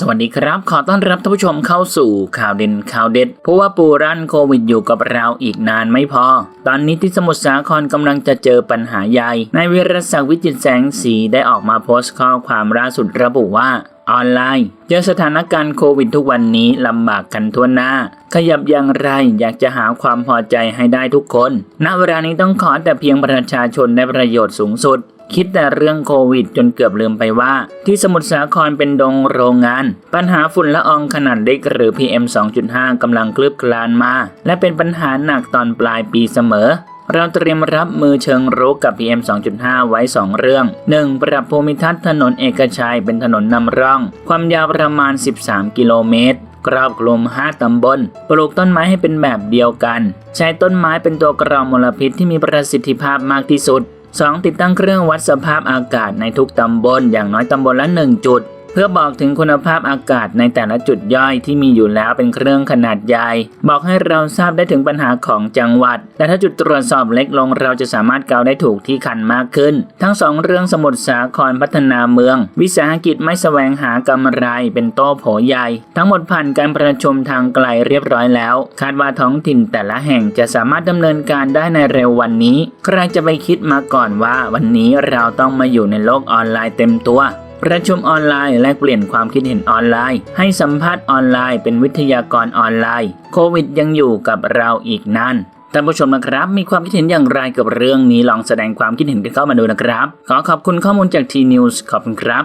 สวัสดีครับ ขอต้อนรับท่านผู้ชมเข้าสู่ข่าวเด่นข่าวเด็ด เพราะว่าปูรันโควิดอยู่กับเราอีกนานไม่พอ ตอนนี้ที่สมุทรสาครกำลังจะเจอปัญหาใหญ่นายวิรศักดิ์วิจิตรแสงสีได้ออกมาโพสต์ข้อความล่าสุดระบุว่าออนไลน์เจอสถานการณ์โควิดทุกวันนี้ลำบากกันทั่วหน้า ขยับอย่างไรอยากจะหาความพอใจให้ได้ทุกคน ณ เวลานี้ต้องขอแต่เพียงประชาชนได้ประโยชน์สูงสุด คิดแต่เรื่องโควิดจนเกือบลืมไปว่า ที่สมุทรสาครเป็นดงโรงงาน ปัญหาฝุ่นละอองขนาดเล็กหรือ PM 2.5 กำลังคลืบคลานมา และเป็นปัญหาหนักตอนปลายปีเสมอเราเตรียมรับมือเชิงรุกกับ PM 2.5 ไว้ 2 เรื่อง 1. ปรับภูมิทัศน์ถนนเอกชัยเป็นถนนนำร่อง ความยาวประมาณ 13 กิโลเมตรครอบคลุม 5 ตำบล ปลูกต้นไม้ให้เป็นแบบเดียวกัน ใช้ต้นไม้เป็นตัวกรองมลพิษที่มีประสิทธิภาพมากที่สุด 2. ติดตั้งเครื่องวัดสภาพอากาศในทุกตำบลอย่างน้อยตำบลละ 1 จุด เพื่อบอกถึงคุณภาพอากาศในแต่ละจุดย่อยที่มีอยู่แล้วเป็นเครื่องขนาดใหญ่ บอกให้เราทราบได้ถึงปัญหาของจังหวัด และถ้าจุดตรวจสอบเล็กลงเราจะสามารถเกาได้ถูกที่คันมากขึ้น ทั้งสองเรื่องสมุทรสาครพัฒนาเมือง วิสาหกิจไม่แสวงหากำไรเป็นโต้โผใหญ่ ทั้งหมดผ่านการประชุมทางไกลเรียบร้อยแล้ว คาดว่าท้องถิ่นแต่ละแห่งจะสามารถดำเนินการได้ในเร็ววันนี้ ใครจะไปคิดมาก่อนว่าวันนี้เราต้องมาอยู่ในโลกออนไลน์เต็มตัว ประชุมออนไลน์แลกเปลี่ยนความคิดเห็นออนไลน์ ให้สัมภาษณ์ออนไลน์เป็นวิทยากรออนไลน์ โควิดยังอยู่กับเราอีกนานท่านผู้ชมนะครับ มีความคิดเห็นอย่างไรกับเรื่องนี้ลองแสดงความคิดเห็นกันเข้ามาดูนะครับ ขอขอบคุณข้อมูลจากทีนิวส์ขอบคุณครับ